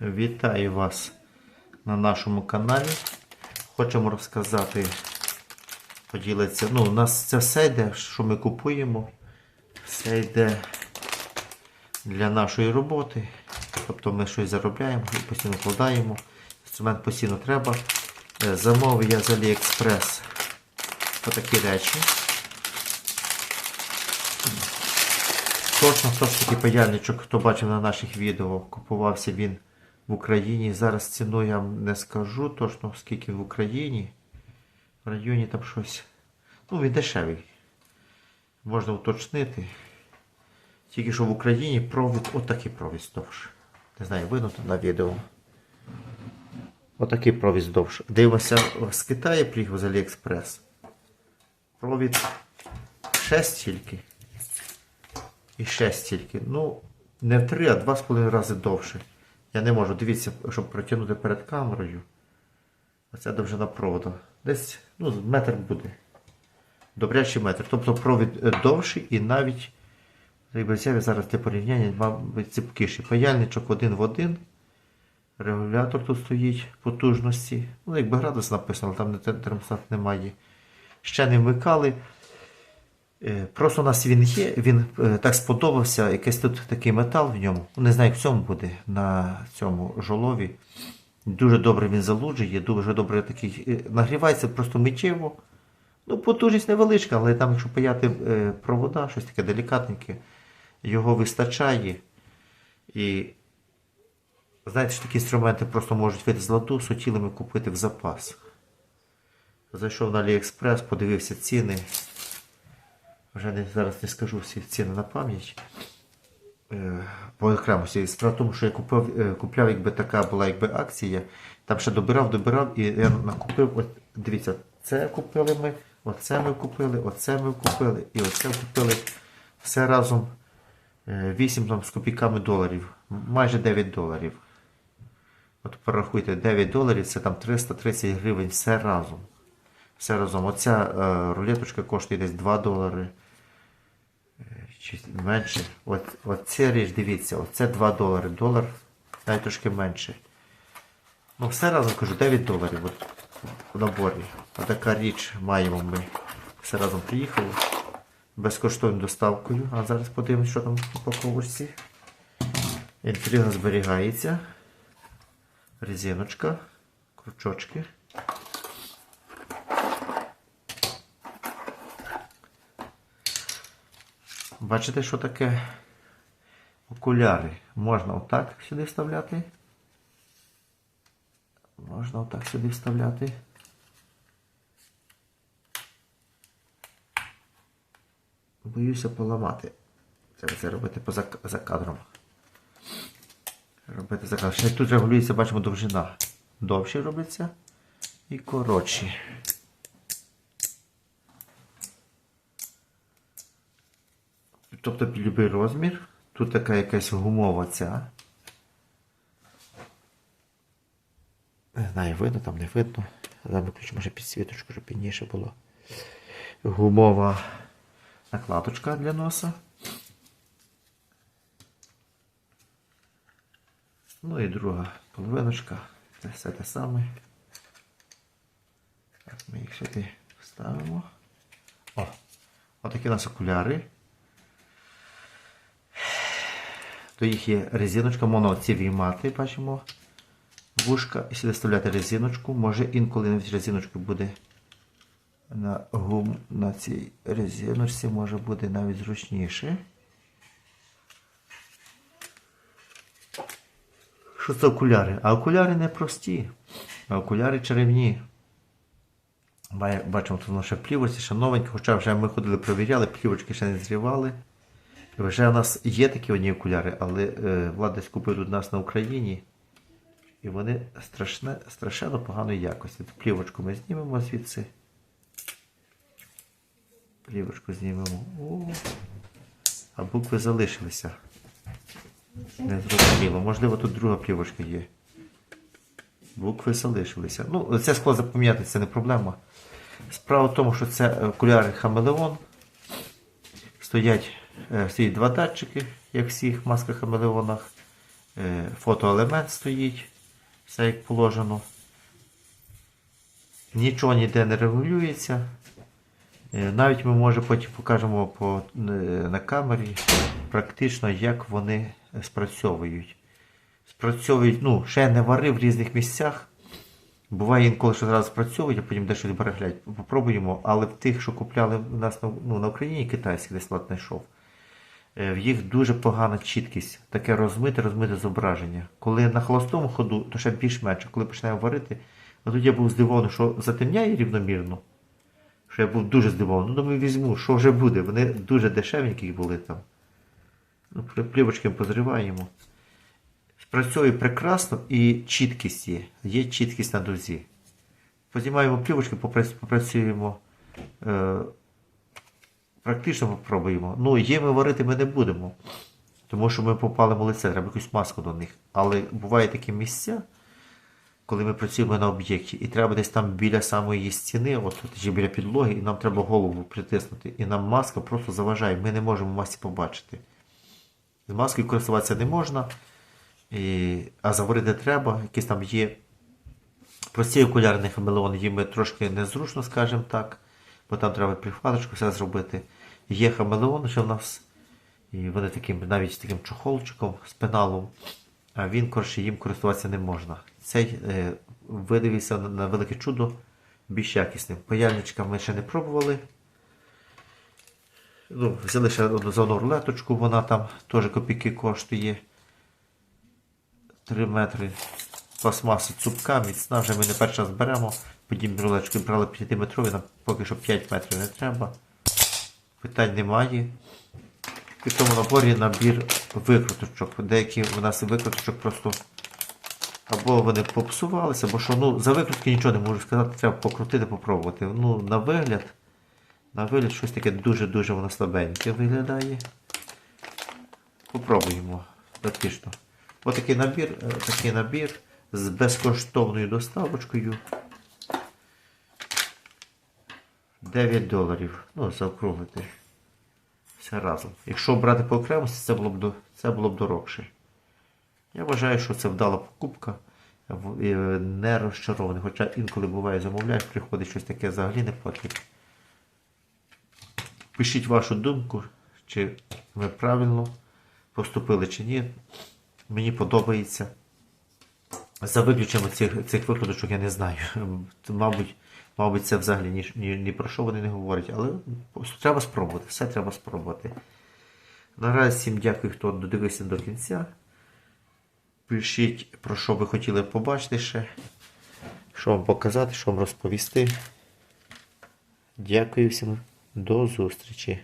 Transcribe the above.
Вітаю вас на нашому каналі. Хочемо розказати, поділитися. Ну, у нас це все йде, що ми купуємо. Все йде для нашої роботи. Тобто ми щось заробляємо і постійно вкладаємо. Інструмент постійно треба. Е, Замовив я з AliExpress отакі речі. Точно хто ж такий паяльничок, хто бачив на наших відео, купувався він в Україні. Зараз ціну я вам не скажу точно, скільки в Україні. В районі там щось. Ну, він дешевий. Можна уточнити. Тільки що в Україні провід, отакий провід здовж. Не знаю, видно на відео. Отакий провід здовж. Дивимося з Китаю приїхав з Аліекспрес. Провід 6 тільки. І ще стільки. Ну, не в 3, а 2,5 рази довше. Я не можу. Дивіться, щоб протягнути перед камерою. Оця довжина проводу. Десь ну, метр буде. Добрячий метр. Тобто провід е, довший і навіть взяв зараз для порівняння, мабуть, ціпкіший. Паяльничок один в один. Регулятор тут стоїть потужності. Ну, якби градус написано, там термостат немає. Ще не вмикали. Е, Просто у нас він є, він е, так сподобався, якийсь тут такий метал в ньому. Ну, Не знаю, як в цьому буде, на цьому жолові. Дуже добре він залуджує, дуже добре такий. е, Нагрівається просто миттєво. Ну, потужність невеличка, але там, якщо паяти провода, щось таке делікатненьке, його вистачає. І знаєте, що такі інструменти просто можуть вийти з ладу, сутілими купити в запас. Зайшов на AliExpress, подивився ціни. Вже не, зараз не скажу всі ціни на пам'ять. Е, по окремості. Справа в тому, що я купив, е, купляв, якби така була якби акція. Там ще добирав, добирав і я накупив. От, дивіться, це купили ми, оце ми купили, оце ми купили і оце купили. Все разом е, 8 там, з копійками доларів. Майже 9 доларів. От порахуйте, 9 доларів це там 330 гривень все разом. Все разом. Оця е, рулеточка коштує десь 2 долари. Чи менше. От, оця річ, дивіться, оце 2 долари. Долар навіть трошки менше. Ну, все разом кажу, 9 доларів от, в наборі. Отака річ маємо ми. Все разом приїхали. Безкоштовною доставкою. А зараз подивимось, що там в упаковочці. Інтрига зберігається. Резиночка, крючочки. Бачите, що таке окуляри? Можна отак сюди вставляти. Можна отак сюди вставляти. Боюся поламати. Треба це робити поза за кадром. Робити за кадром. Ще тут регулюється, бачимо, довжина. Довші робиться і коротші. Тобто під будь-який розмір. Тут така якась гумова ця. Не знаю, видно, там не видно. Зараз виключу, може підсвіточку, щоб пізніше було. Гумова накладочка для носа. Ну і друга половиночка. Це все те саме. Так, ми їх сюди вставимо. О, отакі у нас окуляри. То їх є резиночка, можна оці віймати, бачимо. Вушка і сюди вставляти резиночку. Може інколи навіть резиночка буде на гум на цій резиночці, може буде навіть зручніше. Що це окуляри? А окуляри не прості, а окуляри чарівні. Бачимо, тут в плівочці, ще новеньке, хоча вже ми ходили, провіряли, плівочки ще не зрівали. Вже у нас є такі одні окуляри, але е, влада десь купив у нас на Україні. І вони страшне, страшенно поганої якості. Плівочку ми знімемо звідси. Плівочку знімемо. О, а букви залишилися. Не зрозуміло. Можливо, тут друга плівочка є. Букви залишилися. Ну, це скло запам'ятати, це не проблема. Справа в тому, що це окуляри Хамелеон. Стоять, е, стоять два датчики, як всіх масках Хамелеонах. Е, Фотоелемент стоїть, все як положено. Нічого ніде не регулюється. Е, Навіть ми може потім покажемо по, на камері практично, як вони спрацьовують. Спрацьовують, ну, ще не варив в різних місцях. Буває інколи, що зараз спрацьовують, а потім дещо переглядь. Попробуємо, але в тих, що купляли в нас на, ну, на Україні, китайський десь лад знайшов. Е, В їх дуже погана чіткість, таке розмите, розмите зображення. Коли на холостому ходу, то ще більш-менш, а коли починаємо варити, ну тут я був здивований, що затемняє рівномірно. Що я був дуже здивований. Ну, думаю, візьму, що вже буде. Вони дуже дешевенькі були там. Ну, плівочки позриваємо. Працює прекрасно і чіткість є. Є чіткість на дозі. Познімаємо плівочки, попрацюємо. Практично попробуємо. Ну, є ми варити ми не будемо. Тому що ми попалимо лице, треба якусь маску до них. Але бувають такі місця, коли ми працюємо на об'єкті, і треба десь там біля самої стіни, от чи біля підлоги, і нам треба голову притиснути. І нам маска просто заважає, ми не можемо масці побачити. З маскою користуватися не можна, і, а заварити треба, якісь там є прості окулярні хамелеони, їм трошки незручно, скажімо так, бо там треба прихваточку все зробити. Є хамелеон, що в нас, і вони таким, навіть таким чохолчиком, з пеналом, а він, коротше, їм користуватися не можна. Цей е, видивився на, на велике чудо більш якісним. Паяльничка ми ще не пробували. Ну, взяли ще одну рулеточку, вона там теж копійки коштує. 3 метри пластмаси цупка, міцна, вже ми не перший раз беремо. Подібні рулеточки брали 5-метрові, нам поки що 5 метрів не треба. Питань немає. І в тому наборі набір викруточок. Деякі у нас викруточок просто або вони попсувалися, або що, ну, за викрутки нічого не можу сказати, треба покрутити, попробувати. Ну, на вигляд, на вигляд щось таке дуже-дуже воно слабеньке виглядає. Попробуємо практично. Отакий набір, е, такий набір з безкоштовною доставочкою. 9 доларів. Ну, заокруглити. Все разом. Якщо брати по окремості, це було б, це було б дорогше. Я вважаю, що це вдала покупка. Е, Не розчарований. Хоча інколи буває, замовляєш, приходить щось таке взагалі не потрібно. Пишіть вашу думку, чи ми правильно поступили чи ні. Мені подобається. За виключенням цих, цих викладочок я не знаю. Мабуть, мабуть, це взагалі ні, ні, ні про що вони не говорять, але треба спробувати, все треба спробувати. Наразі всім дякую, хто додивився до кінця. Пишіть, про що ви хотіли побачити ще, що вам показати, що вам розповісти. Дякую всім, до зустрічі.